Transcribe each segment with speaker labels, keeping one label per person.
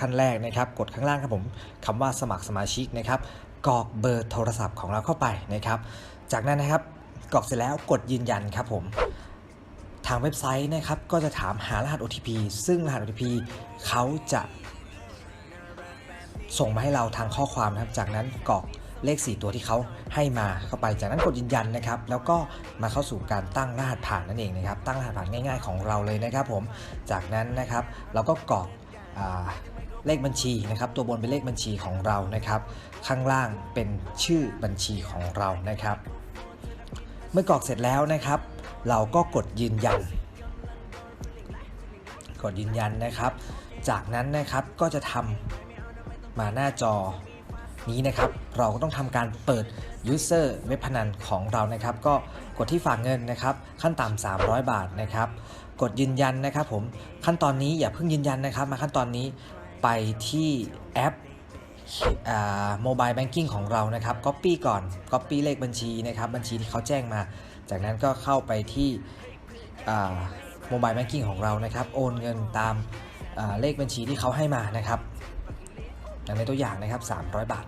Speaker 1: ขั้นแรกนะครับกดข้างล่างครับผมคำว่าสมัครสมาชิกนะครับกรอกเบอร์โทรศัพท์ของเราเข้าไปนะครับ จากนั้นนะครับกรอกเสร็จแล้วกดยืนยันครับผมทางเว็บไซต์นะครับก็จะถามหารหัส OTP ซึ่งรหัส OTP เขาจะส่งมาให้เราทางข้อความนะครับ จากนั้นกรอกเลข 4 ตัวที่เขาให้มาเข้าไป จากนั้นกดยืนยันนะครับ แล้วก็มาเข้าสู่การตั้งรหัสผ่านนั่นเองนะครับ ตั้งรหัสผ่านง่าย ๆ ของเราเลยนะครับผม จากนั้นนะครับเราก็กรอก เลขบัญชีนะครับ ตัวบนเป็นเลขบัญชีของเรานะครับ ข้างล่างเป็นชื่อบัญชีของเรานะครับ เมื่อกรอกเสร็จแล้วนะครับ เราก็กดยืนยัน กดยืนยันนะครับ จากนั้นนะครับก็จะทำมาหน้าจอนี้นะครับเราก็ต้องทำการเปิด user เว็บพนันของเรานะครับ ก็กดที่ฝากเงินนะครับ ขั้นต่ำ300 บาทนะครับ กดยืนยันนะครับผมขั้นตอนนี้อย่าเพิ่งยืนยันนะครับ มาขั้นตอนนี้ ไปที่แอปโมบายแบงกิ้งของเรานะครับ Copy ก่อน Copy เลขบัญชีนะครับ บัญชีที่เขาแจ้งมา จากนั้นก็เข้าไปที่โมบายแบงกิ้งของเรานะครับ โอนเงินตามเลขบัญชีที่เขาให้มานะครับอย่างในตัวอย่างนะครับ 300 บาท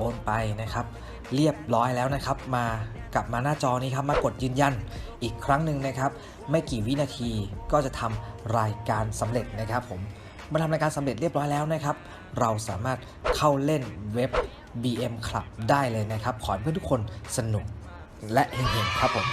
Speaker 1: โอนไปนะครับ เรียบร้อยแล้วนะครับ มากลับมาหน้าจอนี้ครับมากดยืนยันอีกครั้งหนึ่งนะครับ ไม่กี่วินาทีก็จะทำรายการสำเร็จนะครับผมมาทำรายการสำเร็จเรียบร้อยแล้วนะครับ เราสามารถเข้าเล่นเว็บ BM Club ได้เลยนะครับ ขอให้เพื่อนทุกคนสนุกและเฮงๆครับผม